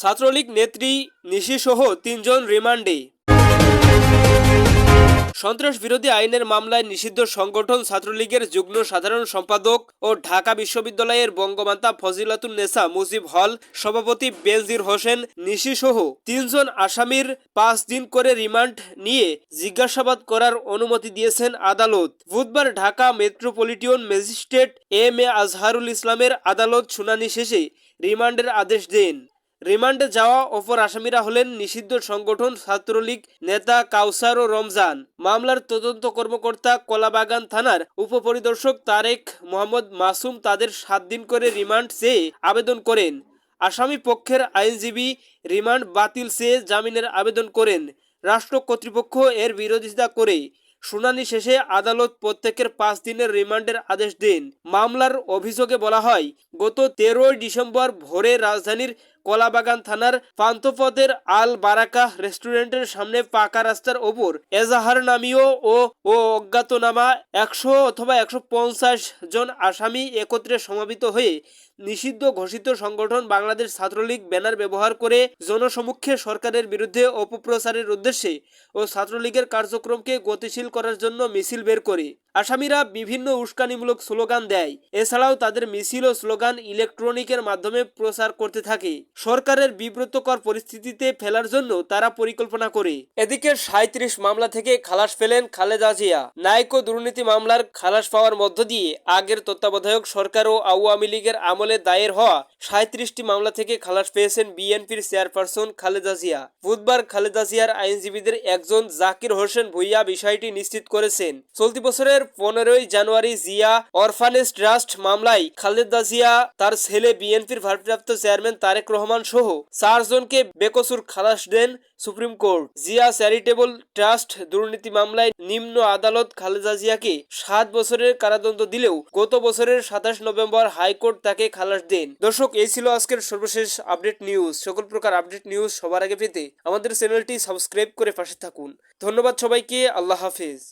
ছাত্রলীগ নেত্রী নিশি সহ তিনজন রিমান্ডে। সন্ত্রাস বিরোধী আইনের মামলায় নিষিদ্ধ সংগঠন ছাত্রলীগের যুগ্ম সাধারণ সম্পাদক ও ঢাকা বিশ্ববিদ্যালয়ের বঙ্গমাতা ফজিলাতুন নেসা মুজিব হল, সভাপতি বেনজির হোসেন, নিশি সহ তিনজন আসামির পাঁচ দিন করে রিমান্ড নিয়ে জিজ্ঞাসাবাদ করার অনুমতি দিয়েছেন আদালত। বুধবার Dhaka metropolitan magistrate M A Azharul ইসলামের আদালত শুনানি শেষে রিমান্ডের আদেশ দেন। রিমান্ডে যাওয়া অপর আসামিরা হলেন নিষিদ্ধ সংগঠন ছাত্রলীগ নেতা কাউসার ও রমজান। মামলার তদন্ত কর্মকর্তা কলাবাগান থানার উপপরিদর্শক তারেক মোহাম্মদ মাসুম তাদের সাত দিন করে রিমান্ড চেয়ে আবেদন করেন। আসামি পক্ষের আইনজীবী রিমান্ড বাতিল চেয়ে জামিনের আবেদন করেন। রাষ্ট্র কর্তৃপক্ষ এর বিরোধিতা করে শুনানি শেষে আদালত প্রত্যেকের পাঁচ দিনের রিমান্ডের আদেশ দেন। মামলার অভিযোগে বলা হয়, গত তেরোই ডিসেম্বর ভোরে রাজধানীর কলাবাগান থানার পান্থপথের আল বারাকা রেস্টুরেন্টের সামনে পাকা রাস্তার ওপর এজাহার নামীয় ও ও অজ্ঞাতনামা একশো অথবা একশো পঞ্চাশ জন আসামি একত্রে সমাবেত হয়ে নিষিদ্ধ ঘোষিত সংগঠন বাংলাদেশ ছাত্রলীগ ব্যানার ব্যবহার করে জনসমক্ষে সরকারের বিরুদ্ধে অপপ্রচারের উদ্দেশ্যে ও ছাত্রলীগের কার্যক্রমকে গতিশীল করার জন্য মিছিল বের করে। আসামিরা বিভিন্ন উস্কানিমূলক স্লোগান দেয়। এছাড়াও তাদের মিছিল ও স্লোগান ইলেকট্রনিকের মাধ্যমে প্রচার করতে থাকে। সরকারের বিব্রতকর পরিস্থিতিতে ফেলার জন্য তারা পরিকল্পনা করে। এদিকে সাঁত্রিশ মামলা থেকে খালাস পেলেন খালেদা জিয়া। ন্যায়িক ও দুর্নীতি মামলার খালাস পাওয়ার মধ্য দিয়ে আগের তত্ত্বাবধায়ক সরকার ও আওয়ামী লীগের আমলে দায়ের হওয়া সাঁত্রিশটি মামলা থেকে খালাস পেয়েছেন বিএনপির চেয়ারপারসন খালেদা জিয়া। বুধবার খালেদা জিয়ার আইনজীবীদের একজন জাকির হোসেন ভুইয়া বিষয়টি নিশ্চিত করেছেন। চলতি বছরের পনেরোই জানুয়ারি জিয়া অরফানেজ ট্রাস্ট মামলায় খালেদা জিয়া, তার ছেলে বিএনপির ভারপ্রাপ্ত চেয়ারম্যান তারেক রহমান সহ চারজনকে বেকসুর খালাস দেন supreme court. Zia charitable trust দুর্নীতি মামলায় নিম্ন আদালত খালেদা জিয়াকে সাত বছরের কারাদণ্ড দিলেও গত বছরের সাতাশ নভেম্বর হাইকোর্ট তাকে খালাস দেন। দর্শক, এই ছিল আজকের সর্বশেষ আপডেট নিউজ। সকল প্রকার আপডেট নিউজ সবার আগে পেতে আমাদের চ্যানেলটি সাবস্ক্রাইব করে পাশে থাকুন। ধন্যবাদ সবাইকে, আল্লাহ হাফেজ।